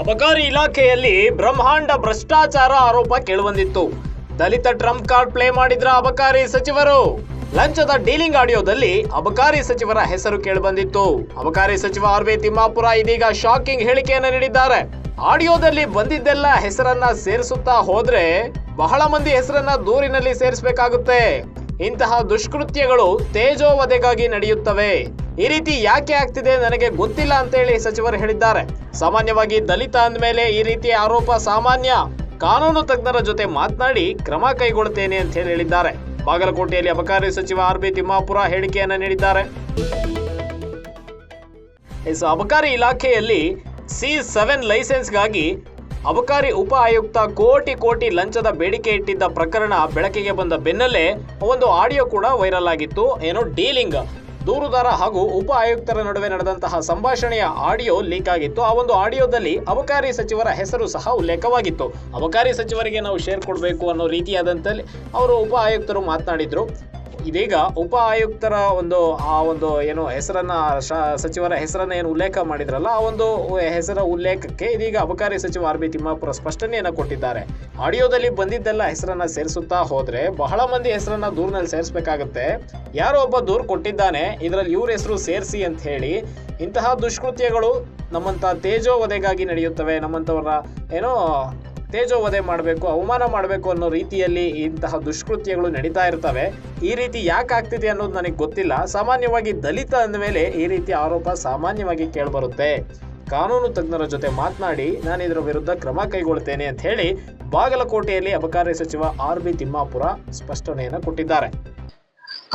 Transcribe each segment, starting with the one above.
ಅಬಕಾರಿ ಇಲಾಖೆಯಲ್ಲಿ ಬ್ರಹ್ಮಾಂಡ ಭ್ರಷ್ಟಾಚಾರ ಆರೋಪ ಕೇಳಿಬಂದಿತ್ತು. ದಲಿತ ಟ್ರಂಪ್ ಕಾರ್ಡ್ ಪ್ಲೇ ಮಾಡಿದ್ರ ಅಬಕಾರಿ ಸಚಿವರು. ಲಂಚದ ಡೀಲಿಂಗ್ ಆಡಿಯೋದಲ್ಲಿ ಅಬಕಾರಿ ಸಚಿವರ ಹೆಸರು ಕೇಳಿಬಂದಿತ್ತು. ಅಬಕಾರಿ ಸಚಿವ ಆರ್ ವಿ ತಿಮ್ಮಾಪುರ ಇದೀಗ ಶಾಕಿಂಗ್ ಹೇಳಿಕೆಯನ್ನು ನೀಡಿದ್ದಾರೆ. ಆಡಿಯೋದಲ್ಲಿ ಬಂದಿದ್ದೆಲ್ಲ ಹೆಸರನ್ನ ಸೇರಿಸುತ್ತಾ ಹೋದ್ರೆ ಬಹಳ ಮಂದಿ ಹೆಸರನ್ನ ದೂರಿನಲ್ಲಿ ಸೇರಿಸಬೇಕಾಗುತ್ತೆ. ಇಂತಹ ದುಷ್ಕೃತ್ಯಗಳು ತೇಜೋವಧೆಗಾಗಿ ನಡೆಯುತ್ತವೆ. ಈ ರೀತಿ ಯಾಕೆ ಆಗ್ತಿದೆ ನನಗೆ ಗೊತ್ತಿಲ್ಲ ಅಂತ ಹೇಳಿ ಸಚಿವರು ಹೇಳಿದ್ದಾರೆ. ಸಾಮಾನ್ಯವಾಗಿ ದಲಿತ ಅಂದಮೇಲೆ ಈ ರೀತಿ ಆರೋಪ ಸಾಮಾನ್ಯ. ಕಾನೂನು ತಜ್ಞರ ಜೊತೆ ಮಾತನಾಡಿ ಕ್ರಮ ಕೈಗೊಳ್ಳುತ್ತೇನೆ ಅಂತ ಹೇಳಿ ಹೇಳಿದ್ದಾರೆ. ಬಾಗಲಕೋಟೆಯಲ್ಲಿ ಅಬಕಾರಿ ಸಚಿವ ಆರ್ ಬಿ ತಿಮ್ಮಾಪುರ ಹೇಳಿಕೆಯನ್ನು ನೀಡಿದ್ದಾರೆ. ಅಬಕಾರಿ ಇಲಾಖೆಯಲ್ಲಿ ಸಿ ಸೆವೆನ್ ಲೈಸೆನ್ಸ್ಗಾಗಿ ಅಬಕಾರಿ ಉಪ ಆಯುಕ್ತ ಕೋಟಿ ಕೋಟಿ ಲಂಚದ ಬೇಡಿಕೆ ಇಟ್ಟಿದ್ದ ಪ್ರಕರಣ ಬೆಳಕಿಗೆ ಬಂದ ಬೆನ್ನಲ್ಲೇ ಒಂದು ಆಡಿಯೋ ಕೂಡ ವೈರಲ್ ಆಗಿತ್ತು. ಏನು ಡೀಲಿಂಗ್ ದೂರುದಾರ ಹಾಗೂ ಉಪ ಆಯುಕ್ತರ ನಡುವೆ ನಡೆದಂತಹ ಸಂಭಾಷಣೆಯ ಆಡಿಯೋ ಲೀಕ್ ಆಗಿತ್ತು. ಆ ಒಂದು ಆಡಿಯೋದಲ್ಲಿ ಅಬಕಾರಿ ಸಚಿವರ ಹೆಸರು ಸಹ ಉಲ್ಲೇಖವಾಗಿತ್ತು. ಅಬಕಾರಿ ಸಚಿವರಿಗೆ ನಾವು ಶೇರ್ ಕೊಡಬೇಕು ಅನ್ನೋ ರೀತಿಯಾದಂತಲ್ಲಿ ಅವರು ಉಪ ಆಯುಕ್ತರು ಮಾತನಾಡಿದ್ರು. ಇದೀಗ ಉಪ ಆಯುಕ್ತರ ಒಂದು, ಆ ಒಂದು ಏನು ಹೆಸರನ್ನ ಸಚಿವರ ಹೆಸರನ್ನ ಏನು ಉಲ್ಲೇಖ ಮಾಡಿದ್ರಲ್ಲ, ಆ ಒಂದು ಹೆಸರ ಉಲ್ಲೇಖಕ್ಕೆ ಇದೀಗ ಅಬಕಾರಿ ಸಚಿವ ಆರ್ ಬಿ ತಿಮ್ಮಾಪುರ ಸ್ಪಷ್ಟನೆಯನ್ನ ಕೊಟ್ಟಿದ್ದಾರೆ. ಆಡಿಯೋದಲ್ಲಿ ಬಂದಿದ್ದೆಲ್ಲ ಹೆಸರನ್ನ ಸೇರಿಸುತ್ತಾ ಹೋದ್ರೆ ಬಹಳ ಮಂದಿ ಹೆಸರನ್ನ ದೂರಿನಲ್ಲಿ ಸೇರಿಸಬೇಕಾಗುತ್ತೆ. ಯಾರೋ ಒಬ್ಬ ದೂರು ಕೊಟ್ಟಿದ್ದಾನೆ, ಇದರಲ್ಲಿ ಇವ್ರ ಹೆಸರು ಸೇರಿಸಿ ಅಂತ ಹೇಳಿ, ಇಂತಹ ದುಷ್ಕೃತ್ಯಗಳು ನಮ್ಮಂತ ತೇಜೋವಧೆಗಾಗಿ ನಡೆಯುತ್ತವೆ ನಮ್ಮಂತವರ ಏನೋ ತೇಜೋವಧೆ ಮಾಡಬೇಕು, ಅವಮಾನ ಮಾಡಬೇಕು ಅನ್ನೋ ರೀತಿಯಲ್ಲಿ ಇಂತಹ ದುಷ್ಕೃತ್ಯಗಳು ನಡೀತಾ ಇರ್ತವೆ. ಈ ರೀತಿ ಯಾಕೆ ಆಗ್ತಿದೆ ಅನ್ನೋದು ನನಗೆ ಗೊತ್ತಿಲ್ಲ. ಸಾಮಾನ್ಯವಾಗಿ ದಲಿತ ಅಂದಮೇಲೆ ಈ ರೀತಿ ಆರೋಪ ಸಾಮಾನ್ಯವಾಗಿ ಕೇಳಿಬರುತ್ತೆ. ಕಾನೂನು ತಜ್ಞರ ಜೊತೆ ಮಾತನಾಡಿ, ನಾನು ಇದರ ವಿರುದ್ಧ ಕ್ರಮ ಕೈಗೊಳ್ತೇನೆ ಅಂತ ಹೇಳಿ ಬಾಗಲಕೋಟೆಯಲ್ಲಿ ಅಬಕಾರಿ ಸಚಿವ ಆರ್ ಬಿ ತಿಮ್ಮಾಪುರ ಸ್ಪಷ್ಟನೆಯನ್ನು ಕೊಟ್ಟಿದ್ದಾರೆ.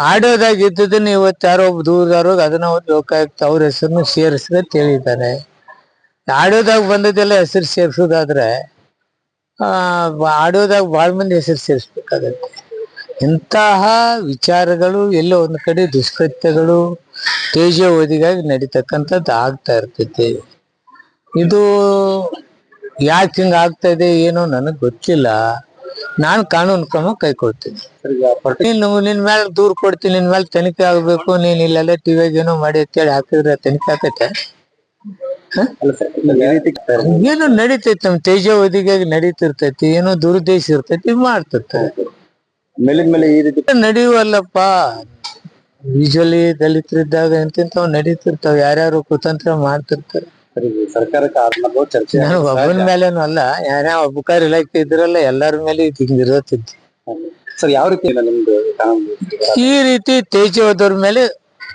ಆಡೋದಾಗಿ ಇದ್ದದನ್ನ ಇವತ್ತು ಯಾರೋ ದೂರದಾರೋ ಅದನ್ನ ಲೋಕಾಯುಕ್ತ ಅವ್ರ ಹೆಸರನ್ನು ಸೇರಿಸಿದ್ರೆ ಹೇಳಿದ್ದಾರೆ. ಆಡೋದಾಗ ಬಂದದ್ದೆಲ್ಲ ಹೆಸರು ಸೇರಿಸೋದಾದ್ರೆ ಆಡೋದಾಗ ಭಾಳ ಮಂದಿ ಹೆಸರು ಸೇರಿಸ್ಬೇಕಾಗತ್ತೆ. ಇಂತಹ ವಿಚಾರಗಳು ಎಲ್ಲೋ ಒಂದು ಕಡೆ ದುಷ್ಕೃತ್ಯಗಳು ತೇಜೋವಧಿಗಾಗಿ ನಡೀತಕ್ಕಂಥದ್ದು ಆಗ್ತಾ ಇರ್ತೈತಿ. ಇದು ಯಾಕೆ ಹಿಂಗ ಆಗ್ತಾ ಇದೆ ಏನೋ ನನಗ್ ಗೊತ್ತಿಲ್ಲ. ನಾನು ಕಾನೂನು ಕ್ರಮ ಕೈಕೊಳ್ತೀನಿ ನೀನು ನಿನ್ ಮೇಲೆ ದೂರ್ ಕೊಡ್ತೀನಿ, ನಿನ್ ಮೇಲೆ ತನಿಖೆ ಆಗ್ಬೇಕು, ನೀನ್ ಇಲ್ಲೆಲ್ಲ ಟಿವಿಯಾಗ ಏನೋ ಮಾಡಿ ಅಂತೇಳಿ ಹಾಕಿದ್ರೆ ತನಿಖೆ ಆಕೈತೆ ಏನೋ ನಡೀತೈತಿ ನಮ್ ತೇಜಾವಧಿಗಾಗಿ ನಡೀತಿರ್ತೈತಿ ಏನೋ ದುರುದ್ದೇಶ ಇರ್ತೈತಿ ಮಾಡ್ತಿರ್ತಾರೆ. ನಡೆಯುವಲ್ಲಪ್ಪ. ಯೂಶಲಿ ದಲಿತರಿದ್ದಾಗ ಎಂತೆಂತವ್ ನಡೀತಿರ್ತಾವ ಯಾರ್ಯಾರು ಕುತಂತ್ರ ಮಾಡ್ತಿರ್ತಾರೆ. ನನಗ್ ಒಬ್ಬನ ಮೇಲೇನು ಅಲ್ಲ ಯಾರ್ಯಾವ ಅಬಕಾರಿ ಇಲಾಖೆ ಇದ್ರಲ್ಲ ಎಲ್ಲಾರ ಮೇಲೆ ಹಿಂಗಿರತ್ತಿದ್ದೆ ಸರ್ ಯಾವ ರೀತಿ ನಿಮ್ದು ಈ ರೀತಿ ತೇಜವಾದವ್ರ ಮೇಲೆ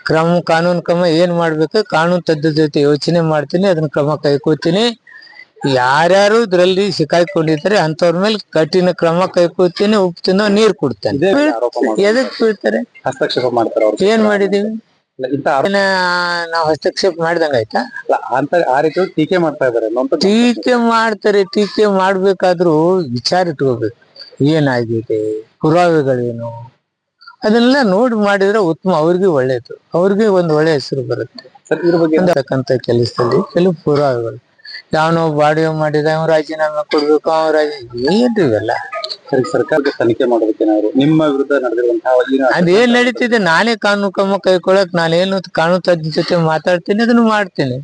ಕ್ರಮ ಕಾನೂನು ಕ್ರಮ ಏನ್ ಮಾಡ್ಬೇಕು ಕಾನೂನು ತದ್ದ ಜೊತೆ ಯೋಚನೆ ಮಾಡ್ತೀನಿ ಅದನ್ನ ಕ್ರಮ ಕೈಕೋತೀನಿ ಯಾರ್ಯಾರು ಇದ್ರಲ್ಲಿ ಸಿಕ್ಕಾಕೊಂಡಿದ್ದಾರೆ ಅಂತವ್ರ ಮೇಲೆ ಕಠಿಣ ಕ್ರಮ ಕೈಕೋತೀನಿ ಉಪ್ಪು ತಿನ್ನೋ ನೀರ್ ಕೊಡ್ತೇನೆ. ಎದಕ್ ಬೀಳ್ತಾರೆ? ಹಸ್ತಕ್ಷೇಪ ಮಾಡ್ತಾರೆ ಅವ್ರು. ಏನ್ ಮಾಡಿದೀವಿ? ಆರೋಪ ನಾವ್ ಹಸ್ತಕ್ಷೇಪ ಮಾಡಿದಂಗ ಆಯ್ತಾ? ಅಲ್ಲ, ಅಂತ ಆ ರೀತಿ ಟೀಕೆ ಮಾಡ್ತಾ ಇದಾರೆ ಟೀಕೆ ಮಾಡ್ತಾರೆ ಟೀಕೆ ಮಾಡ್ಬೇಕಾದ್ರೂ ವಿಚಾರ ಇಟ್ಕೋಬೇಕು. ಏನಾಗಿದೆ? ಪುರಾವೆಗಳೇನು? ಅದನ್ನೆಲ್ಲ ನೋಡಿ ಮಾಡಿದ್ರೆ ಉತ್ತಮ ಅವ್ರಿಗೆ ಒಳ್ಳೇದು. ಅವ್ರಿಗೆ ಒಂದ್ ಒಳ್ಳೆ ಹೆಸರು ಬರುತ್ತೆ. ಅಂತಕ್ಕಂಥ ಕೆಲಸದಲ್ಲಿ ಕೆಲವು ಪುರಾವೆಗಳು. ಯಾವನೋ ಬಾಡಿಗೆ ಮಾಡಿದ ಅವ್ನು ರಾಜೀನಾಮೆ ಕೊಡ್ಬೇಕು ಅವ್ನು ರಾಜಿ ಏನ್ರಿ ಇವೆಲ್ಲ? ಸರ್ಕಾರದ ಸರ್ಕಾರಕ್ಕೆ ತನಿಖೆ ಮಾಡೋದಕ್ಕೇನಾದ್ರು ನಿಮ್ಮ ವಿರುದ್ಧ ನಡೆದಿರುವಂತಹ ಏನು ಅದೇನ್ ನಡೀತಿದೆ? ನಾನೇ ಕಾನೂನು ಕ್ರಮ ಕೈಗೊಳ್ಳಕ್ ನಾನೇನು ಕಾನೂನು ತಜ್ಞ ಜೊತೆ ಮಾತಾಡ್ತೀನಿ ಅದನ್ನು ಮಾಡ್ತೀನಿ.